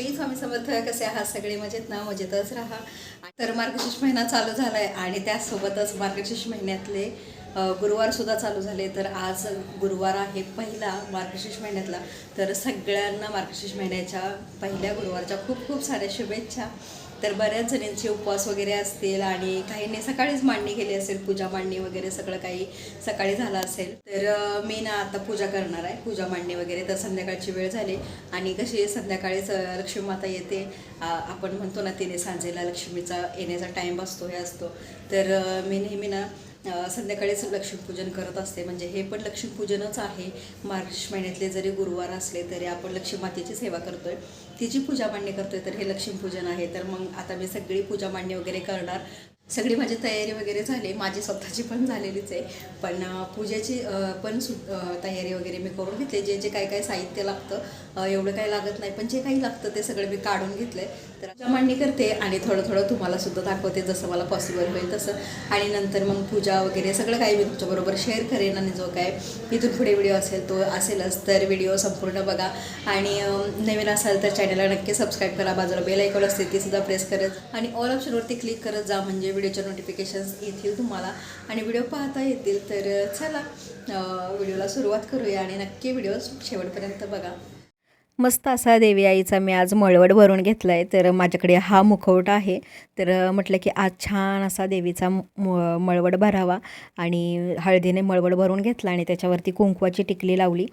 श्री स्वामी समर्थ कसे आहात सगळे? मजेत ना? मजेतच राहा. तर मार्गशीर्ष महिना चालू झाला आहे आणि त्यासोबतच मार्गशीर्ष महिन्यातले गुरुवारसुद्धा चालू झाले. तर आज गुरुवार आहे पहिला मार्गशीर्ष महिन्यातला. तर सगळ्यांना मार्गशीर्ष महिन्याच्या पहिल्या गुरुवारच्या खूप खूप साऱ्या शुभेच्छा. तर बऱ्याच जणींचे उपवास वगैरे असतील आणि काहींनी सकाळीच मांडणी केली असेल पूजा मांडणी वगैरे सगळं काही सकाळी झालं असेल. तर मी ना आता पूजा करणार आहे पूजा मांडणी वगैरे. तर संध्याकाळची वेळ झाली आणि कशी संध्याकाळीच लक्ष्मी माता येते. आपण म्हणतो ना तिने सांजेला लक्ष्मीचा येण्याचा टाईम असतो हे असतो. तर मी नेहमी ना संध्याकाळीच लक्ष्मीपूजन करत असते. म्हणजे हे पण लक्ष्मीपूजनच आहे. मार्च महिन्यातले जरी गुरुवार असले तरी आपण लक्ष्मी मातेची सेवा करतोय. तिची पूजा मांडणी करतोय तर हे लक्ष्मीपूजन आहे तर मग आता मी सगळी पूजा मांडणी वगैरे करणार. सगळी माझी तयारी वगैरे झाली माझी स्वतःची पण झालेलीच आहे. पण पूजेची पण सु तयारी वगैरे मी करून घेतली. जे जे काय काय साहित्य लागतं एवढं काही लागत नाही. पण जे काही लागतं ते सगळं मी काढून घेतलंय. तर मांडणी करते आणि थोडं थोडं तुम्हाला सुद्धा दाखवते जसं मला पॉसिबल होईल तसं. आणि नंतर मग पूजा वगैरे सगळं काही मी तुमच्याबरोबर शेअर करेन आणि जो काय इथून पुढे व्हिडिओ असेल तो असेलच तर व्हिडिओ संपूर्ण बघा. आणि नवीन असाल तर चॅनलला नक्की सबस्क्राईब करा. बाजूला बेल ऐकून असते ती सुद्धा प्रेस करत आणि ऑल ऑप्शनवरती क्लिक करत जा म्हणजे व्हिडिओच्या नोटिफिकेशन्स येतील तुम्हाला. आणि व्हिडिओ पाहता येतील तर चला व्हिडिओला सुरुवात करूया आणि नक्की व्हिडिओ शेवटपर्यंत बघा. मस्त असा देवी आईचा मी आज मळवड भरून घेतला आहे तर माझ्याकडे हा मुखवटा आहे. तर म्हटलं की आज छान असा देवीचा म मळवड भरावा. आणि हळदीने मळवड भरून घेतला आणि त्याच्यावरती कुंकवाची टिकली लावली.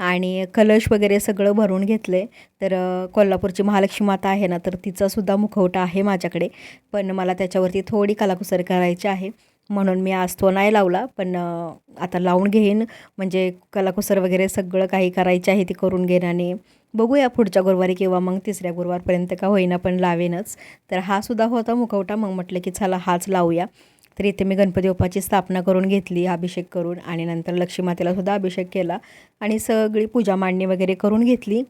आणि कलश वगैरे सगळं भरून घेतलं आहे तर कोल्हापूरची महालक्ष्मी माता आहे ना तर तिचासुद्धा मुखवटा आहे माझ्याकडे. पण मला त्याच्यावरती थोडी कलाकुसर करायची आहे. म्हणून मी आज तो नाही लावला. पण आता लावून घेईन. म्हणजे कलाकुसर वगैरे सगळं काही करायचे आहे ते करून घेईन आणि बघूया पुढच्या गुरुवारी किंवा मग तिसऱ्या गुरुवारपर्यंत का होईना पण लावेनच. तर हा सुद्धा होता मुखवटा. मग म्हटलं की चला हाच लावूया. तर इथे मी गणपती बाप्पाची स्थापना करून घेतली अभिषेक करून आणि नंतर लक्ष्मी सुद्धा अभिषेक केला आणि सगळी पूजा मांडणी वगैरे करून घेतली.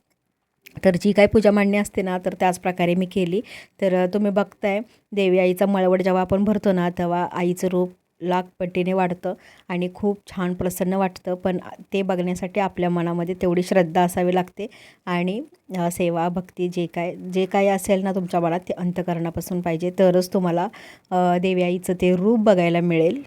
तर जी काही पूजा मांडणी असते ना तर त्याच प्रकारे मी केली. तर तुम्ही बघताय देवी आईचा मळवड जेव्हा आपण भरतो ना तेव्हा आईचं रूप लाखपटीने वाढतं आणि खूप छान प्रसन्न वाटतं. पण ते बघण्यासाठी आपल्या मनामध्ये तेवढी श्रद्धा असावी लागते आणि सेवा भक्ती जे काय जे काही असेल ना तुमच्या मनात ते अंतकरणापासून पाहिजे. तरच तुम्हाला देवी आईचं ते रूप बघायला मिळेल.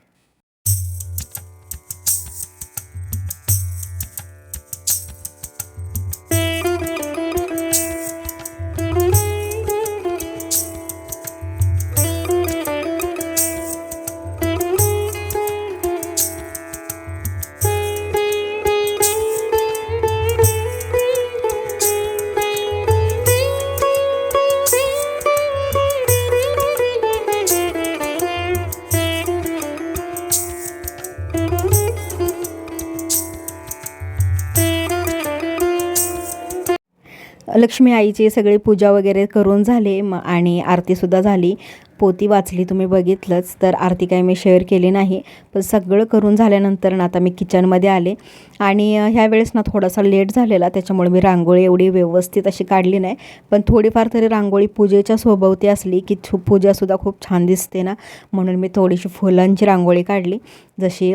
लक्ष्मी आईची सगळी पूजा वगैरे करून झाले म आणि आरतीसुद्धा झाली. पोती वाचली तुम्ही बघितलंच तर आरती काही मी शेअर केली नाही. पण सगळं करून झाल्यानंतर ना आता मी किचनमध्ये आले. आणि ह्यावेळेस ह्या वेळेस ना थोडासा लेट झालेला त्याच्यामुळे मी रांगोळी एवढी व्यवस्थित अशी काढली नाही. पण थोडीफार तरी रांगोळी पूजेच्या सोबवती असली की छू पूजासुद्धा खूप छान दिसते ना. म्हणून मी थोडीशी फुलांची रांगोळी काढली. जशी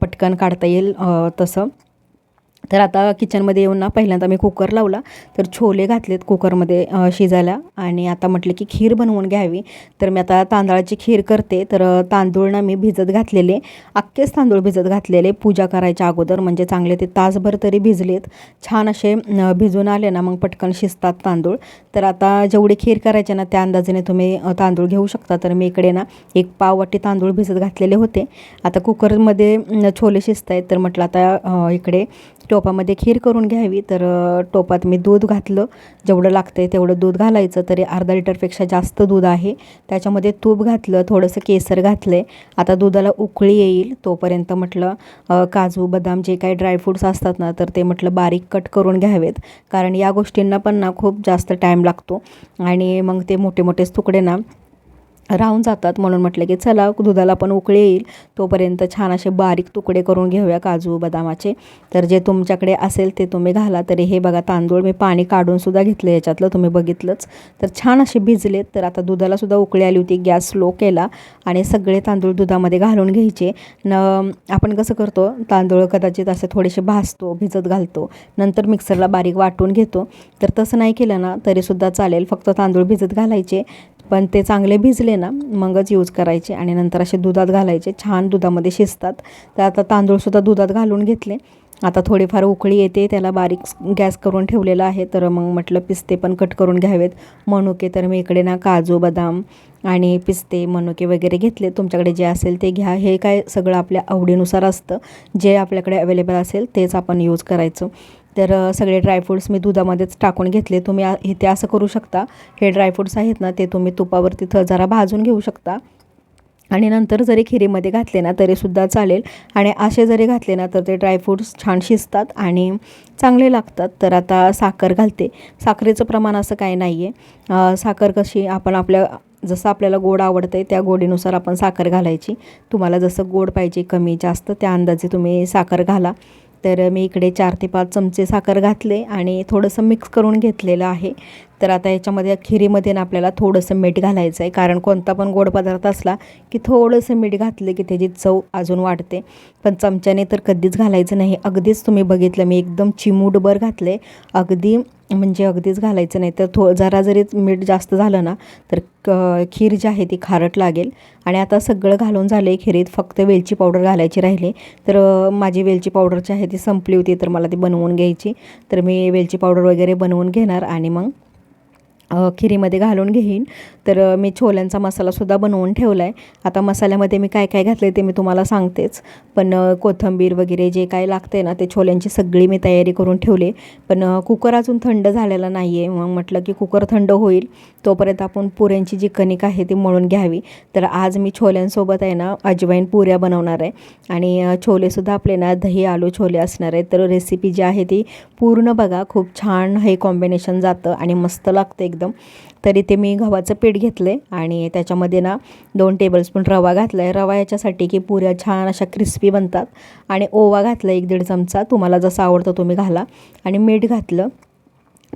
पटकन काढता येईल तसं. तर आता किचनमध्ये येऊन ना पहिल्यांदा मी कुकर लावला. तर छोले घातलेत कुकरमध्ये शिजायला. आणि आता म्हटलं की खीर बनवून घ्यावी. तर मी आता तांदळाची खीर करते. तर तांदूळ ना मी भिजत घातलेले. अख्खेच तांदूळ भिजत घातलेले पूजा करायच्या अगोदर. म्हणजे चांगले ते तासभर तरी भिजलेत. छान असे भिजून आले ना मग पटकन शिजतात तांदूळ. तर आता जेवढी खीर करायचे ना त्या अंदाजाने तुम्ही तांदूळ घेऊ शकता. तर मी इकडे ना एक पाव वाटी तांदूळ भिजत घातलेले होते. आता कुकरमध्ये छोले शिजत आहेत तर म्हटलं आता इकडे टोपामध्ये खीर करून घ्यावी. तर टोपात मी दूध घातलं. जेवढं लागतं आहे तेवढं दूध घालायचं. तरी अर्धा लिटरपेक्षा जास्त दूध आहे. त्याच्यामध्ये तूप घातलं थोडंसं केसर घातलं आहे आता दुधाला उकळी येईल. तोपर्यंत म्हटलं काजू बदाम जे काही ड्रायफ्रूट्स असतात ना तर ते म्हटलं बारीक कट करून घ्यावेत. कारण या गोष्टींना पण ना खूप जास्त टाईम लागतो. आणि मग ते मोठे मोठेच तुकडे ना राहून जातात. म्हणून म्हटलं की चला दुधाला पण उकळी येईल. तोपर्यंत छान असे बारीक तुकडे करून घेऊया काजू बदामाचे. तर जे तुमच्याकडे असेल ते तुम्ही घाला. तरी हे बघा तांदूळ मी पाणी काढूनसुद्धा घेतलं याच्यातलं तुम्ही बघितलंच. तर छान असे भिजलेत. तर आता दुधालासुद्धा उकळी आली होती गॅस स्लो केला. आणि सगळे तांदूळ दुधामध्ये घालून घ्यायचे. न आपण कसं करतो तांदूळ कदाचित असे थोडेसे भाजतो भिजत घालतो. नंतर मिक्सरला बारीक वाटून घेतो. तर तसं नाही केलं ना तरीसुद्धा चालेल. फक्त तांदूळ भिजत घालायचे. पण ते चांगले भिजले ना मगच यूज करायचे आणि नंतर असे दुधात घालायचे. छान दुधामध्ये शिजतात. तर आता तांदूळसुद्धा दुधात घालून घेतले. आता थोडीफार उकळी येते त्याला बारीक गॅस करून ठेवलेला आहे. तर मग म्हटलं पिस्ते पण कट करून घ्यावेत. मनुके तर मी इकडे ना काजू बदाम आणि पिस्ते मनुके वगैरे घेतले. तुमच्याकडे जे असेल ते घ्या. हे काय सगळं आपल्या आवडीनुसार असतं. जे आपल्याकडे अवेलेबल असेल तेच आपण यूज करायचं. तर सगळे ड्रायफ्रूट्स मी दुधामध्येच टाकून घेतले. तुम्ही इथे असं करू शकता. हे ड्रायफ्रूट्स आहेत ना ते तुम्ही तुपावरती तिथं जरा भाजून घेऊ शकता. आणि नंतर जरी खिरीमध्ये घातले ना तरीसुद्धा चालेल. आणि असे जरी घातले ना तर ते ड्रायफ्रूट्स छान शिजतात आणि चांगले लागतात. तर आता साखर घालते. साखरेचं प्रमाण असं काही नाही आहे साखर कशी आपण आपल्या जसं आपल्याला गोड आवडतं आहे त्या गोडीनुसार आपण साखर घालायची. तुम्हाला जसं गोड पाहिजे कमी जास्त त्या अंदाजे तुम्ही साखर घाला. तर मी इकडे चार ते पाच चमचे साखर घातले आणि थोडंसं मिक्स करून घेतलेलं आहे. तर आता याच्यामध्ये खिरीमध्ये ना आपल्याला थोडंसं मीठ घालायचं आहे. कारण कोणता पण गोड पदार्थ असला की थोडंसं मीठ घातलं की त्याची चव अजून वाढते. पण चमच्याने तर कधीच घालायचं नाही. अगदीच तुम्ही बघितलं मी एकदम चिमूटभर घातले अगदी म्हणजे अगदीच घालायचं नाही. तर थो जरा जरी मीठ जास्त झालं ना तर क खीर जी आहे ती खारट लागेल. आणि आता सगळं घालून झालं आहे खिरीत. फक्त वेलची पावडर घालायची राहिली. तर माझी वेलची पावडर जी आहे ती संपली होती तर मला ती बनवून घ्यायची. तर मी वेलची पावडर वगैरे बनवून घेणार आणि मग खिरीमध्ये घालून घेईन. तर मी छोल्यांचा मसालासुद्धा बनवून ठेवला आहे आता मसाल्यामध्ये मी काय काय घातले ते मी तुम्हाला सांगतेच. पण कोथंबीर कोथिंबीर वगैरे जे काय लागते ना ते छोल्यांची सगळी मी तयारी करून ठेवले. पण कुकर अजून थंड झालेला नाही आहे मग म्हटलं की कुकर थंड होईल. तोपर्यंत आपण पुऱ्यांची जी कणिक आहे ती मळून घ्यावी. तर आज मी छोल्यांसोबत आहे ना अजवाईन पुऱ्या बनवणार आहे. आणि छोलेसुद्धा आपले ना दही आलू छोले असणार आहेत. तर रेसिपी जी आहे ती पूर्ण बघा. खूप छान हे कॉम्बिनेशन जातं आणि मस्त लागतं एकदम. तरी ते मी गव्हाचं पीठ घेतलं आहे आणि त्याच्यामध्ये ना दोन टेबलस्पून रवा घातला आहे रवा याच्यासाठी की पुऱ्या छान अशा क्रिस्पी बनतात. आणि ओवा घातला एक दीड चमचा. तुम्हाला जसं आवडतं तुम्ही घाला. आणि मीठ घातलं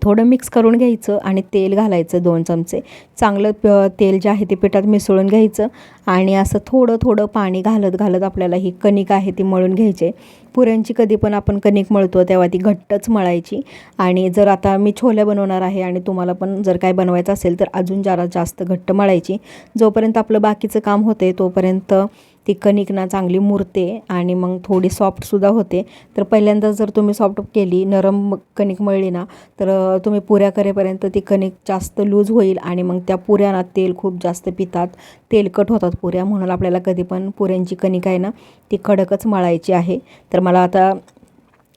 थोडं मिक्स करून घ्यायचं आणि तेल घालायचं दोन चमचे. चांगलं प तेल जे आहे ते पिठात मिसळून घ्यायचं आणि असं थोडं थोडं पाणी घालत घालत आपल्याला ही कणिक आहे ती मळून घ्यायची. पुऱ्यांची कधी पण आपण कणिक मळतो तेव्हा ती घट्टच मळायची. आणि जर आता मी छोले बनवणार आहे आणि तुम्हाला पण जर काय बनवायचं असेल तर अजून जरा जास्त घट्ट मळायची. जोपर्यंत आपलं बाकीचं काम होते तोपर्यंत ती कणिक ना चांगली मुरते आणि मग थोडी सॉफ्टसुद्धा होते. तर पहिल्यांदा जर तुम्ही सॉफ्ट केली नरम कणिक मळली ना तर तुम्ही पुऱ्या करेपर्यंत ती कणिक जास्त लूज होईल आणि मग त्या पुऱ्यांना तेल खूप जास्त पितात. तेलकट होतात पुऱ्या म्हणून आपल्याला कधी पण पुऱ्यांची कणिक आहे ना ती कडकच मळायची आहे. तर मला आता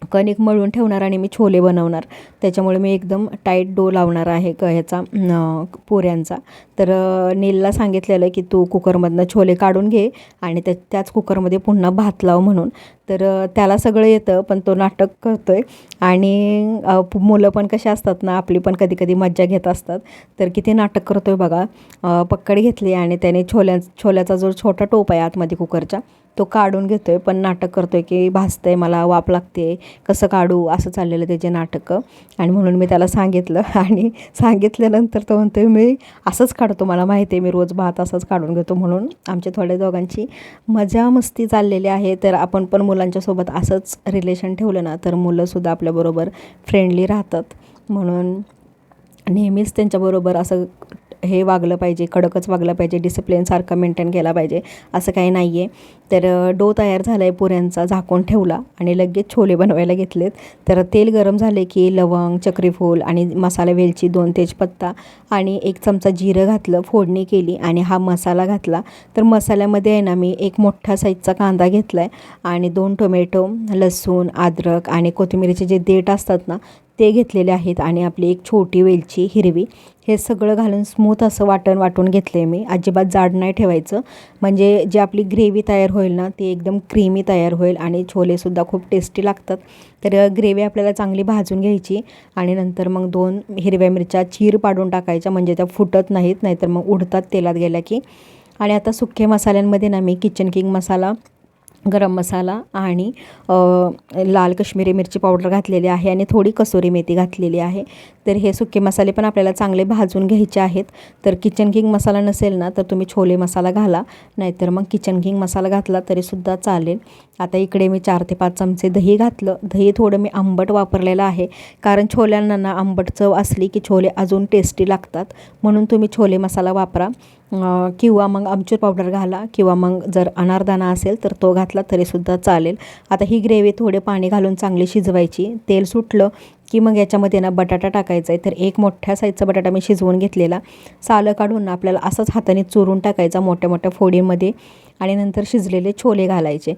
कणिक मळून ठेवणार आणि मी छोले बनवणार. त्याच्यामुळे मी एकदम टाईट डो लावणार आहे क ह्याचा पोऱ्यांचा. तर नीलला सांगितलेलं की तू कुकरमधनं छोले काढून घे आणि त्या त्याच कुकरमध्ये पुन्हा भात लाव म्हणून. तर त्याला सगळं येतं पण तो नाटक करतो आहे आणि मुलं पण कशी असतात ना आपली पण कधी कधी मज्जा घेत असतात. तर किती नाटक करतो आहे बघा पक्कड घेतली आणि त्याने छोल्या छोल्याचा जो छोटा टोप आहे आतमध्ये कुकरच्या तो काढून घेतो आहे पण नाटक करतो आहे की भासतं आहे मला वाप लागते कसं काढू? असं चाललेलं त्याचे नाटकं. आणि म्हणून मी त्याला सांगितलं. आणि सांगितल्यानंतर तो म्हणतो आहे मी असंच काढतो. मला माहिती आहे मी रोज भात असंच काढून घेतो. म्हणून आमच्या थोड्या दोघांची मजा मस्ती चाललेली आहे. तर आपण पण मुलं मुलांच्यासोबत असंच रिलेशन ठेवलं ना तर मुलंसुद्धा आपल्याबरोबर फ्रेंडली राहतात. म्हणून नेहमीच त्यांच्याबरोबर असं हे वागलं पाहिजे कडकच वागलं पाहिजे डिसिप्लिनसारखं मेंटेन केला पाहिजे असं काही नाही आहे तर डो तयार झाला आहे पुऱ्यांचा झाकून ठेवला आणि लगेच छोले बनवायला घेतलेत. तर तेल गरम झाले की लवंग चक्रीफूल आणि मसाला वेलची दोन तेजपत्ता आणि एक चमचा जिरं घातलं फोडणी केली आणि हा मसाला घातला. तर मसाल्यामध्ये आहे ना मी एक मोठा साईजचा कांदा घेतला आहे आणि दोन टोमॅटो लसूण अद्रक आणि कोथिंबीरीचे जे देठ असतात ना ते घेतलेले आहेत आणि आपली एक छोटी वेलची हिरवी हे सगळं घालून स्मूथ असं वाटण वाटून घेतलं आहे मी. अजिबात जाड नाही ठेवायचं. म्हणजे जी आपली ग्रेव्ही तयार होईल ना ती एकदम क्रीमी तयार होईल आणि छोलेसुद्धा खूप टेस्टी लागतात. तर ग्रेव्ही आपल्याला चांगली भाजून घ्यायची आणि नंतर मग दोन हिरव्या मिरच्या चीर पाडून टाकायच्या. म्हणजे त्या फुटत नाहीत नाहीतर मग उडतात तेलात गेल्या की. आणि आता सुके मसाल्यांमध्ये ना मी किचन किंग मसाला गरम मसाला आणि लाल कश्मीरी मिरची पावडर घातलेली आहे आणि थोडी कसुरी मेथी घातलेली आहे. तर हे सुके मसाले पण आपल्याला चांगले भाजून घ्यायचे आहेत. तर किचन किंग मसाला नसेल ना तर तुम्ही छोले मसाला घाला. नाहीतर मग किचन किंग मसाला घातला तरीसुद्धा चालेल. आता इकडे मी चार ते पाच चमचे दही घातलं. दही थोडं मी आंबट वापरलेलं आहे. कारण छोल्यांना ना आंबट चव असली की छोले अजून टेस्टी लागतात. म्हणून तुम्ही छोले मसाला वापरा. किंवा मग आमचूर पावडर घाला किंवा मग जर अनारदाना असेल तर तो घातला तरीसुद्धा चालेल. आता ही ग्रेव्ही थोडे पाणी घालून चांगली शिजवायची. तेल सुटलं की मग याच्यामध्ये ना बटाटा टाकायचा आहे. तर एक मोठ्या साईजचा बटाटा मी शिजवून घेतलेला. सालं काढून ना आपल्याला असंच हाताने चुरून टाकायचा मोठ्या मोठ्या फोडींमध्ये आणि नंतर शिजलेले छोले घालायचे.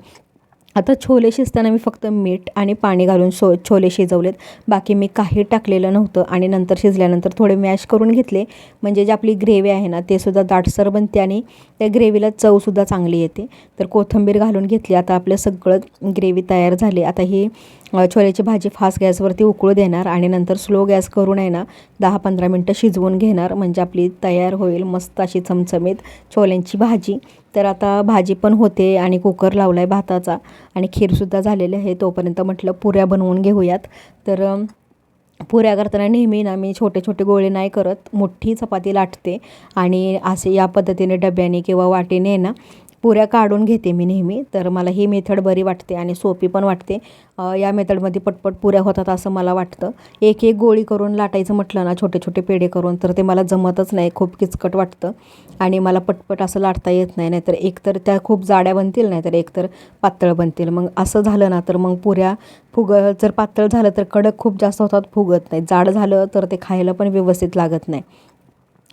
आता छोले शिजताना मी फक्त मीठ आणि पाणी घालून शो छोले शिजवलेत. बाकी मी काही टाकलेलं नव्हतं आणि नंतर शिजल्यानंतर थोडे मॅश करून घेतले. म्हणजे जी आपली ग्रेव्ही आहे ना ते सुद्धा दाटसर बनते आणि त्या ग्रेव्हीला चवसुद्धा चांगली येते. तर कोथिंबीर घालून घेतली. आता आपलं सगळं ग्रेव्ही तयार झाली. आता ही छोल्याची भाजी फास्ट गॅसवरती उकळू देणार आणि नंतर स्लो गॅस करून आहे ना दहा पंधरा मिनटं शिजवून घेणार. म्हणजे आपली तयार होईल मस्त अशी चमचमीत छोल्यांची भाजी. तर आता भाजी पण होते आणि कुकर लावला आहे भाताचा आणि खीरसुद्धा झालेली आहे. तोपर्यंत म्हटलं पुऱ्या बनवून घेऊयात. तर पुऱ्या करताना नेहमी ना मी छोटे छोटे गोळे नाही करत. मोठी चपाती लाटते आणि असे या पद्धतीने डब्याने किंवा वाटीने ना पुऱ्या काढून घेते मी नेहमी. तर मला ही मेथड बरी वाटते आणि सोपी पण वाटते. या मेथडमध्ये पटपट पुऱ्या होतात असं मला वाटतं. एक एक गोळी करून लाटायचं म्हटलं ना छोटे छोटे पेढे करून तर ते मला जमतच नाही खूप किचकट वाटतं. आणि मला पटपट असं लाटता येत नाही नाहीतर एकतर त्या खूप जाड्या बनतील नाहीतर एकतर पातळ बनतील. मग असं झालं ना तर मग पुऱ्या फुग जर पातळ झालं तर कडक खूप जास्त होतात फुगत नाही. जाड झालं तर ते खायला पण व्यवस्थित लागत नाही.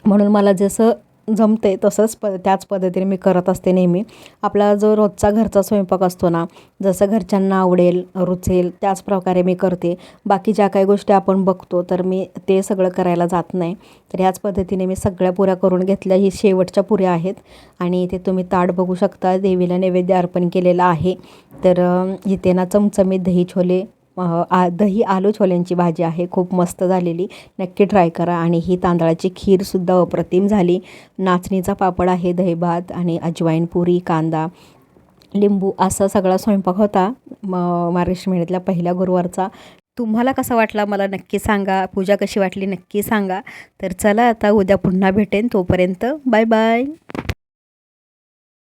म्हणून मला जसं जमते तसंच प त्याच पद्धतीने मी करत असते नेहमी. आपला जो रोजचा घरचा स्वयंपाक असतो ना जसं घरच्यांना आवडेल रुचेल त्याच प्रकारे मी करते. बाकी ज्या काही गोष्टी आपण बघतो तर मी ते सगळं करायला जात नाही. तर ह्याच पद्धतीने मी सगळ्या पुऱ्या करून घेतल्या ही शेवटच्या पुऱ्या आहेत. आणि इथे तुम्ही ताट बघू शकता देवीला नैवेद्य अर्पण केलेलं आहे. तर इथे ना चमचमीत दही छोले आ दही आलू छोल्यांची भाजी आहे खूप मस्त झालेली. नक्की ट्राय करा. आणि ही तांदळाची खीरसुद्धा अप्रतिम झाली. नाचणीचा पापड आहे दहीभात आणि अजवाईन पुरी कांदा लिंबू असा सगळा स्वयंपाक होता म महाराष्ट्र महिन्यातल्या पहिल्या गुरुवारचा. तुम्हाला कसा वाटला मला नक्की सांगा. पूजा कशी वाटली नक्की सांगा. तर चला आता उद्या पुन्हा भेटेन. तोपर्यंत बाय बाय